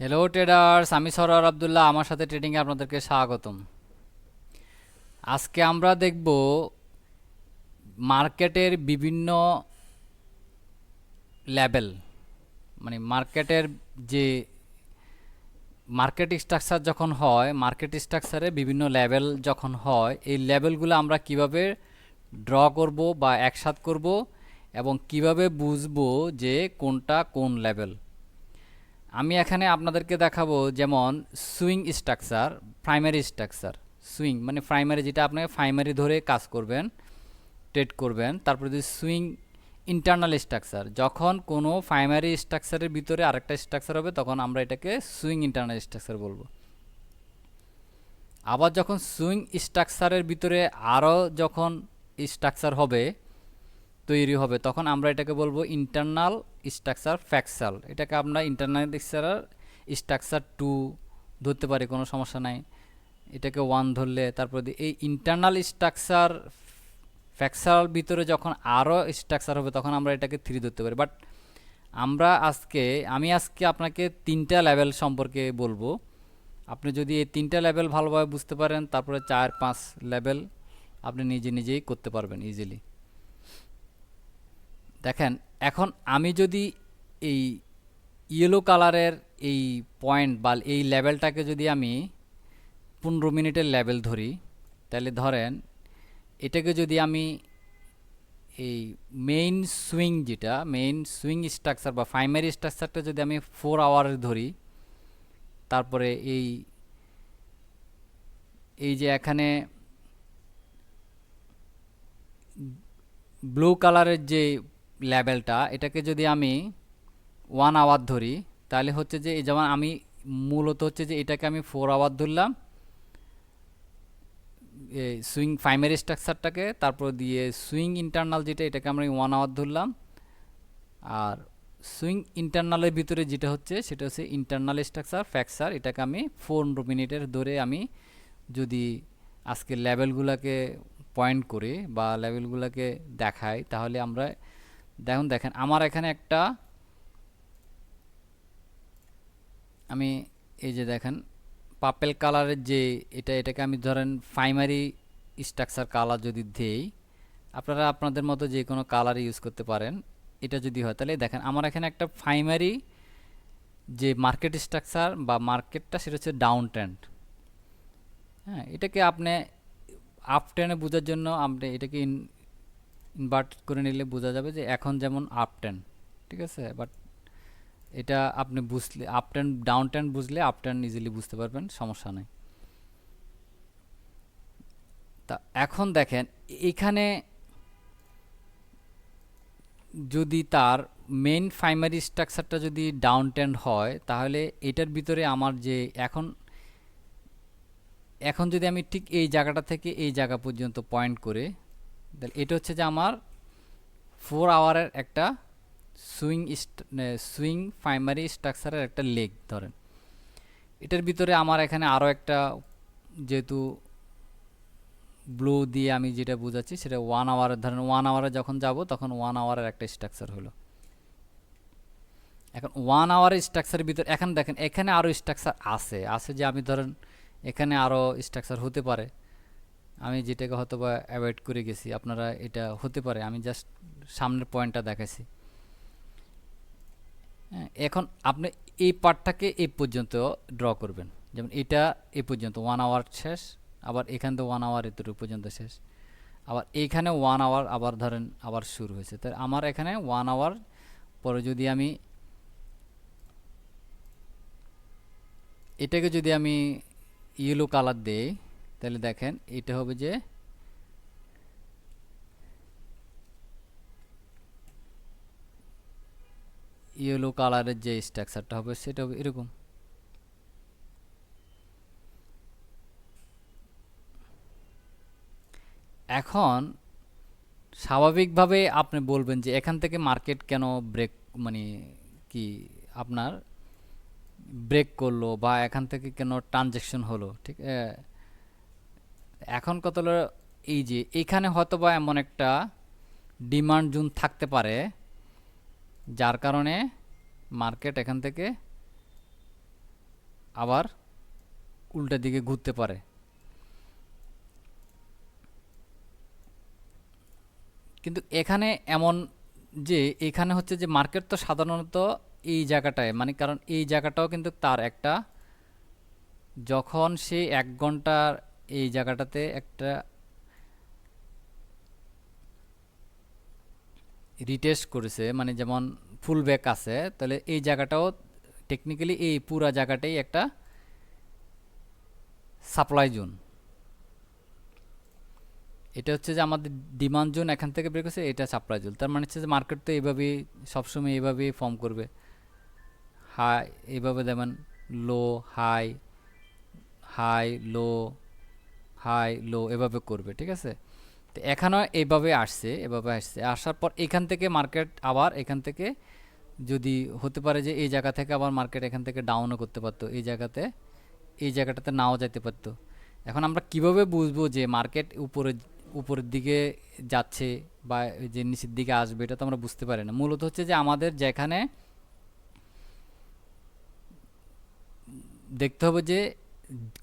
Hello traders আমি সরার আবদুল্লাহ। আমার সাথে ট্রেডিংয়ে আপনাদেরকে স্বাগতম। আজকে আমরা দেখব মার্কেটের বিভিন্ন লেভেল মানে মার্কেটের যে মার্কেট স্ট্রাকচার যখন হয়, মার্কেট স্ট্রাকচারে বিভিন্ন লেভেল যখন হয়, এই লেভেলগুলো আমরা কীভাবে ড্র করব বা একসাথ করব এবং কীভাবে বুঝব যে কোনটা কোন লেভেল। আমি এখানে আপনাদেরকে দেখাবো যেমন swing structure, primary structure, swing মানে প্রাইমারি যেটা আপনাকে প্রাইমারি ধরে কাজ করবেন, ট্রেড করবেন, তারপরে যদি সুইং ইন্টারনাল স্ট্রাকচার, যখন কোনো প্রাইমারি স্ট্রাকচারের ভিতরে আরেকটা স্ট্রাকচার হবে, তখন আমরা এটাকে সুইং ইন্টারনাল স্ট্রাকচার বলব। আবার যখন সুইং স্ট্রাকচারের ভিতরে আরও যখন স্ট্রাকচার হবে তৈরি হবে, তখন আমরা এটাকে বলব ইন্টারনাল স্ট্রাকচার ফ্যাক্সাল এটাকে আমরা ইন্টারনাল স্ট্রাকচার স্ট্রাকচার টু ধরতে পারি, কোনো সমস্যা নাই। এটাকে ওয়ান ধরলে, তারপর এই ইন্টারনাল স্ট্রাকচার ফ্যাক্সাল ভিতরে যখন আরও স্ট্রাকচার হবে, তখন আমরা এটাকে থ্রি ধরতে পারি। বাট আমরা আজকে, আমি আজকে আপনাকে তিনটা লেভেল সম্পর্কে বলব। আপনি যদি এই তিনটা লেভেল ভালোভাবে বুঝতে পারেন, তারপরে চার পাঁচ লেভেল আপনি নিজে নিজেই করতে পারবেন ইজিলি দেখেন, এখন আমি যদি এই ইয়েলো কালারের এই পয়েন্ট বা এই লেভেলটাকে যদি আমি পনেরো মিনিটের লেভেল ধরি, তাহলে ধরেন এটাকে যদি আমি এই মেইন সুইং যেটা মেইন সুইং স্ট্রাকচার বা প্রাইমারি স্ট্রাকচারটা যদি আমি ফোর আওয়ার ধরি, তারপরে এই এই যে এখানে ব্লু কালারের যে লেভেলটা এটাকে যদি আমি ওয়ান আওয়ার ধরি, তাহলে হচ্ছে যে যেমন আমি মূলত হচ্ছে যে এটাকে আমি ফোর আওয়ার ধরলাম সুইং প্রাইমারি স্ট্রাকচারটাকে তারপর দিয়ে সুইং ইন্টারনাল যেটা, এটাকে আমরা ওয়ান আওয়ার ধরলাম, আর সুইং ইন্টারনালের ভিতরে যেটা হচ্ছে, সেটা হচ্ছে ইন্টারনাল স্ট্রাকচার ফ্যাকচার এটাকে আমি পনেরো মিনিটের ধরে আমি যদি আজকে লেভেলগুলোকে পয়েন্ট করে বা লেভেলগুলোকে দেখাই, তাহলে আমরা দেখুন, দেখেন, আমার এখানে একটা, আমি এই যে দেখেন পাপেল কালারের যে এটা, এটাকে আমি ধরেন প্রাইমারি স্ট্রাকচার কালার যদি দেই, আপনারা আপনাদের মতো যে কোনো কালার ইউজ করতে পারেন, এটা যদি হয়, তাহলে দেখেন, আমার এখানে একটা প্রাইমারি যে মার্কেট স্ট্রাকচার বা মার্কেটটা সেটা হচ্ছে ডাউন ট্রেন্ড হ্যাঁ এটাকে আপনি আপ টেনে বোঝার জন্য আপনি এটাকে ইনভার্ট করে নিলে বোঝা যাবে যে এখন যেমন আপ টেন ঠিক আছে? বাট এটা আপনি বুঝলে আপ টেন ডাউন টেন বুঝলে আপ টেন ইজিলি বুঝতে পারবেন, সমস্যা নেই। তা এখন দেখেন, এখানে যদি তার মেন প্রাইমারি স্ট্রাকচারটা যদি ডাউন টেন হয়, তাহলে এটার ভিতরে আমার যে এখন এখন যদি আমি ঠিক এই জায়গাটা থেকে এই জায়গা পর্যন্ত পয়েন্ট করে তাহলে এটা হচ্ছে যে আমার ফোর আওয়ারের একটা সুইং সুইং প্রাইমারি স্ট্রাকচারের একটা লেগ ধরেন। এটার ভিতরে আমার এখানে আরও একটা যেহেতু ব্লু দিয়ে আমি যেটা বোঝাচ্ছি সেটা ওয়ান আওয়ারের ধরেন ওয়ান আওয়ারে যখন যাব তখন ওয়ান আওয়ারের একটা স্ট্রাকচার হলো। এখন ওয়ান আওয়ারের স্ট্রাকচারের ভিতরে, এখন দেখেন এখানে আরও স্ট্রাকচার আছে আছে যে আমি ধরেন এখানে আরও স্ট্রাকচার হতে পারে। আমি যেটাকে হয়তো বা অ্যাভয়েড করে গেছি, আপনারা এটা হতে পারে, আমি জাস্ট সামনের পয়েন্টটা দেখাইছি। হ্যাঁ এখন আপনি এই পার্টটাকে এই পর্যন্ত ড্র করবেন। যেমন এটা এ পর্যন্ত ওয়ান আওয়ার শেষ, আবার এখান থেকে ওয়ান আওয়ার এতটুকু পর্যন্ত শেষ। আবার এইখানে ওয়ান আওয়ার আবার ধরেন আবার শুরু হয়েছে। তাই আমার এখানে ওয়ান আওয়ার পরে যদি আমি এটাকে যদি আমি ইয়েলো কালার দেই তাহলে দেখেন, এটা হবে যে ইয়েলো কালারের যে স্ট্রাকচারটা হবে, সেটা হবে এরকম। এখন স্বাভাবিকভাবে আপনি বলবেন যে এখান থেকে মার্কেট কেন ব্রেক মানে কি আপনার ব্রেক করল বা এখান থেকে কেন ট্রানজ্যাকশন হলো, ঠিক এখন কত হলো? এই যে, এখানে হয়তো বা এমন একটা ডিমান্ড জোন থাকতে পারে, যার কারণে মার্কেট এখান থেকে আবার উল্টা দিকে ঘুরতে পারে। কিন্তু এখানে এমন যে, এখানে হচ্ছে যে মার্কেট তো সাধারণত এই জায়গাটায় মানে কারণ এই জায়গাটাও কিন্তু তার একটা, যখন সে এক ঘণ্টার এই জায়গাটাতে একটা রিটেস্ট করেছে মানে যেমন ফুল ব্যাক আছে, তাহলে এই জায়গাটাও টেকনিক্যালি এই পুরা জায়গাটাই একটা সাপ্লাই জোন এটা হচ্ছে যে আমাদের ডিমান্ড জোন এখান থেকে বের করছে, এটা সাপ্লাই জোন তার মানে হচ্ছে যে মার্কেট তো এইভাবেই সবসময় এইভাবেই ফর্ম করবে। হাই এইভাবে যেমন low high high low high, low এভাবে করবে, ঠিক আছে? তো এখানেও এইভাবে আসছে, এভাবে আসছে। আসার পর এখান থেকে মার্কেট আবার এখান থেকে যদি হতে পারে যে এই জায়গা থেকে আবার মার্কেট এখান থেকে ডাউনও করতে পারতো, এই জায়গাতে, এই জায়গাটাতে নাও যাইতে পারতো। এখন আমরা কীভাবে বুঝব যে মার্কেট উপরে, উপরের দিকে যাচ্ছে বা যে নিচের দিকে আসবে, এটা তো আমরা বুঝতে পারি না। মূলত হচ্ছে যে আমাদের যেখানে দেখতে হবে যে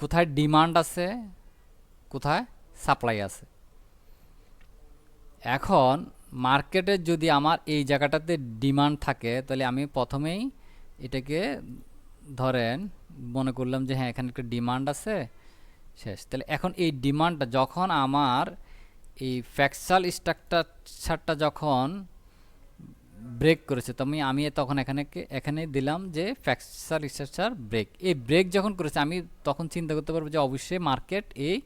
কোথায় ডিমান্ড আছে কোথায়? সাপ্লাই আছে। এখন মার্কেটে যদি আমার এই জায়গাটাতে ডিমান্ড থাকে, তাহলে আমি প্রথমেই এটাকে ধরেন, মনে করলাম যে হ্যাঁ এখানে একটা ডিমান্ড আছে, শেষ। তাহলে এখন এই ডিমান্ডটা যখন আমার এই ফ্যাকচাল স্ট্রাকচারটা যখন ব্রেক করেছে, তো আমি তখন এখানে এখানে দিলাম যে ফ্যাকচাল স্ট্রাকচার ব্রেক এই ব্রেক যখন করেছে, আমি তখন চিন্তা করতে পারব যে অবশ্যই মার্কেট এই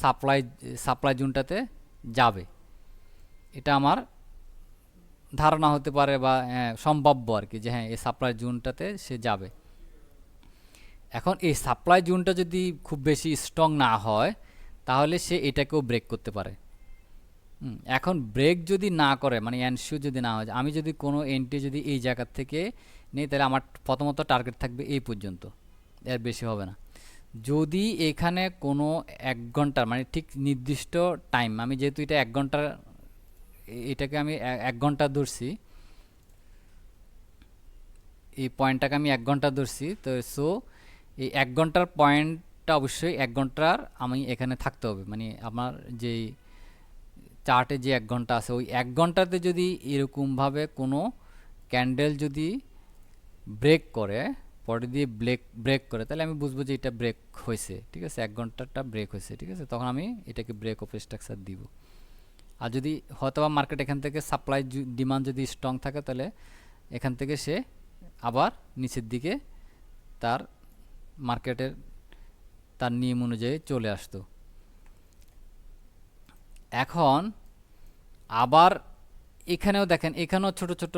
সাপ্লাই সাপ্লাই জোনটাতে যাবে। এটা আমার ধারণা হতে পারে বা হ্যাঁ, সম্ভাব্য আর কি যে হ্যাঁ এই সাপ্লাই জোনটাতে সে যাবে। এখন এই সাপ্লাই জোনটা যদি খুব বেশি স্ট্রং না হয় তাহলে সে এটাকেও ব্রেক করতে পারে। এখন ব্রেক যদি না করে মানে এনশিও যদি না হয় আমি যদি কোনো এন্ট্রি যদি এই জায়গার থেকে নেই তাহলে আমার প্রথমত টার্গেট থাকবে এই পর্যন্ত। এর বেশি হবে না। যদি এখানে কোনো এক ঘণ্টার মানে ঠিক নির্দিষ্ট টাইম আমি যেহেতু এটা এক ঘণ্টার, এটাকে আমি এক ঘণ্টা ধরছি, এই পয়েন্টটাকে আমি এক ঘণ্টা ধরছি, তো সো এই এক ঘণ্টার পয়েন্টটা অবশ্যই এক ঘণ্টার আমি এখানে থাকতে হবে। মানে আমার যেই চার্টে যে এক ঘণ্টা আছে, ওই এক ঘন্টাতে যদি এরকমভাবে কোনো ক্যান্ডেল যদি ব্রেক করে পরে দিয়ে ব্রেক ব্রেক করে, তাহলে আমি বুঝব যে এটা ব্রেক হয়েছে, ঠিক আছে? এক ঘন্টাটা ব্রেক হয়েছে, ঠিক আছে? তখন আমি এটাকে ব্রেক অফ স্ট্রাকচার দিব। আর যদি হয়তো বা মার্কেট এখান থেকে সাপ্লাই ডিমান্ড যদি স্ট্রং থাকে, তাহলে এখান থেকে সে আবার নিচের দিকে তার মার্কেটের তার নিয়ম অনুযায়ী চলে আসতো। এখন আবার এখানেও দেখেন, এখানেও ছোট ছোট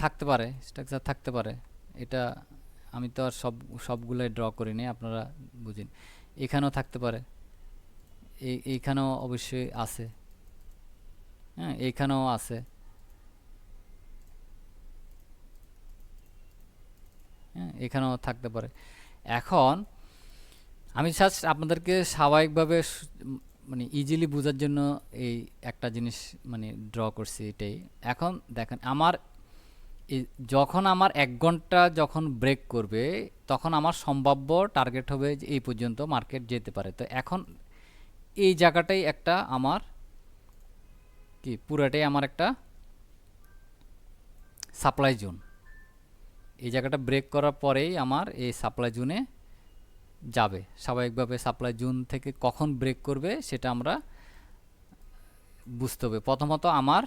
থাকতে পারে স্ট্রাকচার থাকতে পারে। এটা আমি তো আর সব, সবগুলোই ড্র করি নি আপনারা বুঝেন। এখানেও থাকতে পারে। এই এইখানেও অবশ্যই আছে। হ্যাঁ এইখানেও আছে। হ্যাঁ এখানেও থাকতে পারে। এখন আমি জাস্ট আপনাদেরকে স্বাভাবিকভাবে মানে ইজিলি বোঝার জন্য এই একটা জিনিস মানে ড্র করছি এটাই। এখন দেখেন, আমার যখন আমার এক ঘণ্টা যখন ব্রেক করবে, তখন আমার সম্ভাব্য টার্গেট হবে যে এই পর্যন্ত মার্কেট যেতে পারে। তো এখন এই জায়গাটাই একটা আমার কি, পুরাটাই আমার একটা সাপ্লাই জোন এই জায়গাটা ব্রেক করার পরেই আমার এই সাপ্লাই জোনে যাবে। স্বাভাবিকভাবে সাপ্লাই জোন থেকে কখন ব্রেক করবে, সেটা আমরা বুঝতে হবে। প্রথমত আমার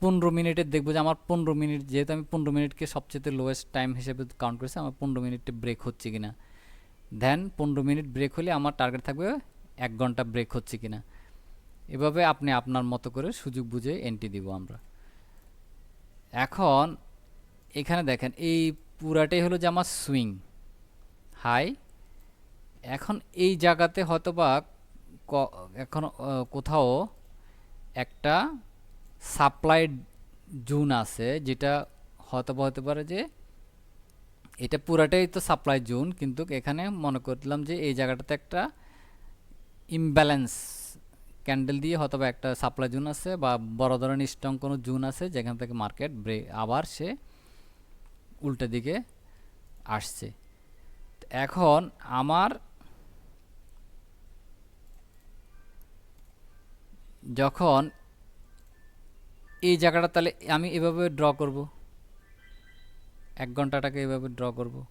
পনেরো মিনিটের দেখব যে আমার পনেরো মিনিট, যেহেতু আমি পনেরো মিনিটকে সবচেয়ে লোয়েস্ট টাইম হিসেবে কাউন্ট করেছি, আমার পনেরো মিনিটে ব্রেক হচ্ছে কিনা। দেন পনেরো মিনিট ব্রেক হলে আমার টার্গেট থাকবে এক ঘণ্টা ব্রেক হচ্ছে কিনা। এভাবে আপনি আপনার মতো করে সুযোগ বুঝে এন্ট্রি দিব আমরা। এখন এখানে দেখেন, এই পুরাটাই হলো যে আমার সুইং হাই এখন এই জায়গাতে হয়তোবা ক- এখন কোথাও একটা সাপ্লাই জোন আছে, যেটা হয়তোবা হতে পারে যে এটা পুরাটাই তো সাপ্লাই জোন, কিন্তু এখানে মনে করলাম যে এই জায়গাটাতে একটা ইমব্যালেন্স ক্যান্ডেল দিয়ে হয়তোবা একটা সাপ্লাই জোন আছে বা বড় ধরনের স্ট্রং কোনো জোন আছে, যেখান থেকে মার্কেট ব্রে, আবার সে উল্টো দিকে আসছে। এখন আমার যখন এই জায়গাটা তাহলে আমি এভাবে ড্র করব। এক ঘন্টাটাকে এভাবে ড্র করব।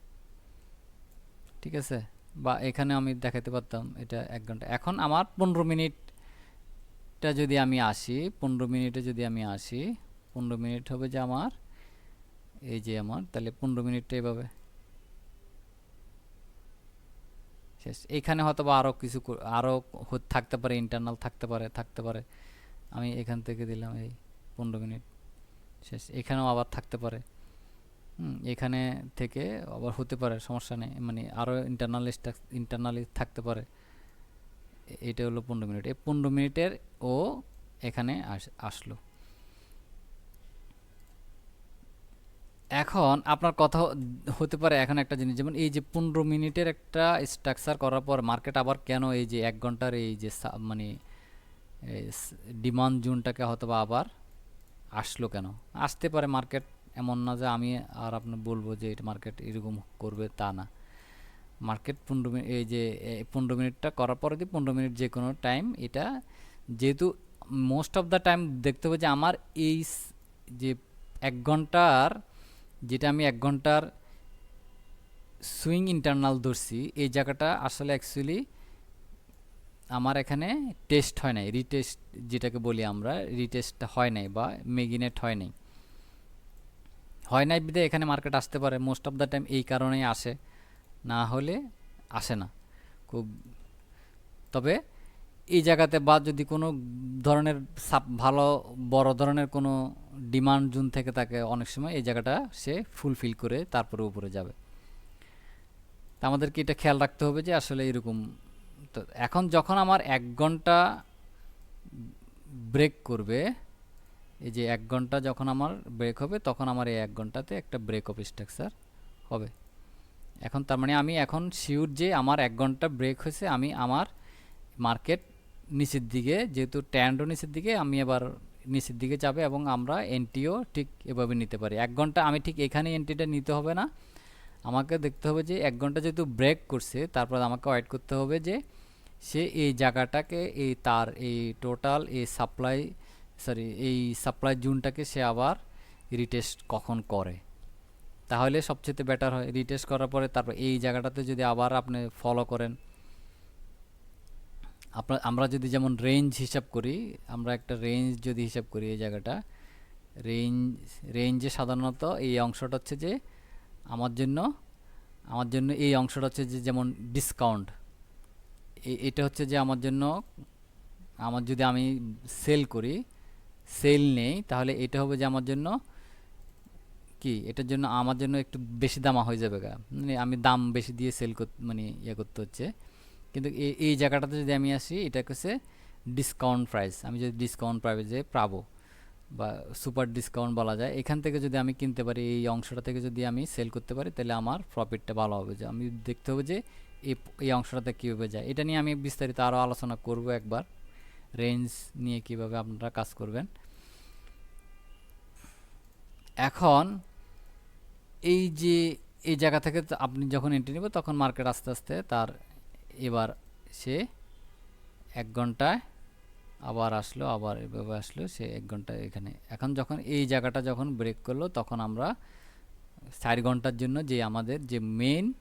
ঠিক আছে? বা এখানে আমি দেখাতে পারতাম এটা এক ঘণ্টা। এখন আমার পনেরো মিনিটটা যদি আমি আসি, পনেরো মিনিটে যদি আমি আসি, পনেরো মিনিট হবে যে আমার, এই যে আমার, তাহলে পনেরো মিনিটটা এভাবে। শেষ। এইখানে হয়তো বা আরও কিছু আরও থাকতে পারে ইন্টারনাল থাকতে পারে থাকতে পারে। আমি এখান থেকে দিলাম এই। পনেরো মিনিট শেষ। এখানেও আবার থাকতে পারে। এখানে থেকে আবার হতে পারে, সমস্যা নেই। মানে আরও ইন্টারনাল ইন্টারনালি থাকতে পারে। এটা হলো পনেরো মিনিট। এই পনেরো মিনিটের ও এখানে আস- আসলো। এখন আপনার কথা হতে পারে এখন একটা জিনিস, যেমন এই যে পনেরো মিনিটের একটা স্ট্রাকচার করার পর মার্কেট আবার কেন এই যে এক ঘণ্টার এই যে মানে ডিমান্ড জোনটাকে হয়তো বা আবার আসলো কেন? আসতে পারে মার্কেট এমন না যে আমি আর আপনি বলব যে এটা মার্কেট এরকম করবে তা না। মার্কেট পনেরো মিনিট এই যে পনেরো মিনিটটা করার পরে দিয়ে পনেরো মিনিট যে কোনো টাইম এটা যেহেতু মোস্ট অফ দ্য টাইম দেখতে হবে যে আমার এই যে এক ঘণ্টার, যেটা আমি এক ঘণ্টার সুইং ইন্টারনাল ধরছি, এই জায়গাটা আসলে অ্যাকচুয়ালি আমার এখানে টেস্ট হয় নাই রিটেস্ট যেটাকে বলি আমরা রিটেস্ট হয় নাই বা মেগিনেট হয় নাই। হয় নাই বিদে এখানে মার্কেট আসতে পারে মোস্ট অফ দ্য টাইম এই কারণেই আসে, না হলে আসে না। খুব, তবে এই জায়গাতে বা যদি কোনো ধরনের সাপ, ভালো, বড় ধরনের কোনো ডিমান্ড জুন থেকে থাকে, অনেক সময় এই জায়গাটা সে ফুলফিল করে তারপরে উপরে যাবে। আমাদেরকে এটা খেয়াল রাখতে হবে যে আসলে এরকম তো এখন যখন আমার এক ঘণ্টা ব্রেক করবে, এই যে এক ঘণ্টা যখন আমার ব্রেক হবে, তখন আমার এই এক ঘন্টাতে একটা ব্রেক অফ স্ট্রাকচার হবে। এখন তার মানে আমি এখন শিওর যে আমার এক ঘণ্টা ব্রেক হয়েছে, আমি আমার মার্কেট নিচের দিকে, যেহেতু ট্যান্ডও নিচের দিকে, আমি এবার নিচের দিকে যাবে এবং আমরা এন্ট্রিও ঠিক এভাবে নিতে পারি। এক ঘণ্টা আমি ঠিক এখানে এন্ট্রিটা নিতে হবে না। আমাকে দেখতে হবে যে এক ঘণ্টা যেহেতু ব্রেক করছে, তারপর আমাকে ওয়েট করতে হবে যে সে এই জায়গাটাকে, এই তার, এই টোটাল এই সাপ্লাই সরি এই সাপ্লাই জুনটাকে সে আবার রিটেস্ট কখন করে। তাহলে সবচেয়ে বেটার হয়। রিটেস্ট করার পরে তারপর এই জায়গাটাতে যদি আবার আপনি ফলো করেন। আপনার আমরা যদি যেমন রেঞ্জ হিসাব করি, আমরা একটা রেঞ্জ যদি হিসাব করি এই জায়গাটা রেঞ্জ রেঞ্জে সাধারণত এই অংশটা হচ্ছে যে আমার জন্য আমার জন্য এই অংশটা হচ্ছে যে যেমন ডিসকাউন্ট এটা হচ্ছে যে আমার জন্য, আমার যদি আমি সেল করি সেল নেই, তাহলে এটা হবে যে আমার জন্য কি? এটার জন্য আমার জন্য একটু বেশি দামা হয়ে যাবে গা। মানে আমি দাম বেশি দিয়ে সেল করতে মানে ইয়ে করতে হচ্ছে। কিন্তু এই এই জায়গাটাতে যদি আমি আসি, এটা হচ্ছে ডিসকাউন্ট প্রাইস আমি যদি ডিসকাউন্ট প্রাইসে পাবো বা সুপার ডিসকাউন্ট বলা যায়, এখান থেকে যদি আমি কিনতে পারি, এই অংশটা থেকে যদি আমি সেল করতে পারি, তাহলে আমার প্রফিটটা ভালো হবে। যে আমি দেখতে হবে যে এই অংশটাতে কীভাবে যায়। এটা নিয়ে আমি বিস্তারিত আরও আলোচনা করব একবার। রেঞ্জ নিয়ে কীভাবে আপনারা কাজ করবেন। এখন এই যে, এই জায়গা থেকে আপনি যখন এন্ট্রি নেবেন, তখন মার্কেট আস্তে আস্তে তার এবার সে এক ঘন্টায় আবার আসলো, আবার এভাবে আসলো, সে এক ঘণ্টা এখানে। এখন যখন এই জায়গাটা যখন ব্রেক করল, তখন আমরা চার ঘণ্টার জন্য যে আমাদের যে মেন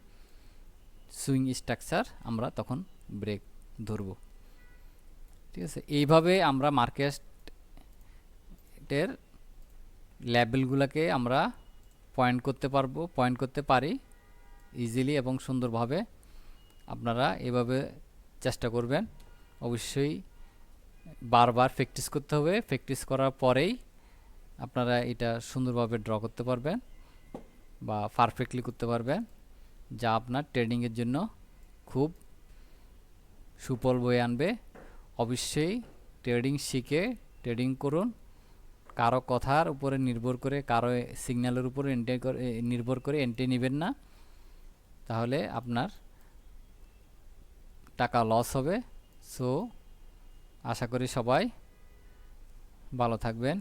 সুইং স্ট্রাকচার আমরা তখন ব্রেক ধরব। ঠিক আছে? এইভাবে আমরা মার্কেটের লেভেলগুলোকে আমরা পয়েন্ট করতে পারব পয়েন্ট করতে পারি ইজিলি এবং সুন্দরভাবে। আপনারা এভাবে চেষ্টা করবেন। অবশ্যই বারবার প্র্যাকটিস করতে হবে। প্র্যাকটিস করার পরেই আপনারা এটা সুন্দরভাবে ড্র করতে পারবেন বা পারফেক্টলি করতে পারবেন। যা আপনার ট্রেডিংয়ের জন্য খুব সুফল বয়ে আনবে। অবশ্যই ট্রেডিং শিখে ট্রেডিং করুন। কারও কথার উপরে নির্ভর করে, কারও সিগন্যালের উপরে এন্ট্রি করে নির্ভর করে এন্ট্রি নেবেন না। তাহলে আপনার টাকা লস হবে। সো আশা করি সবাই ভালো থাকবেন।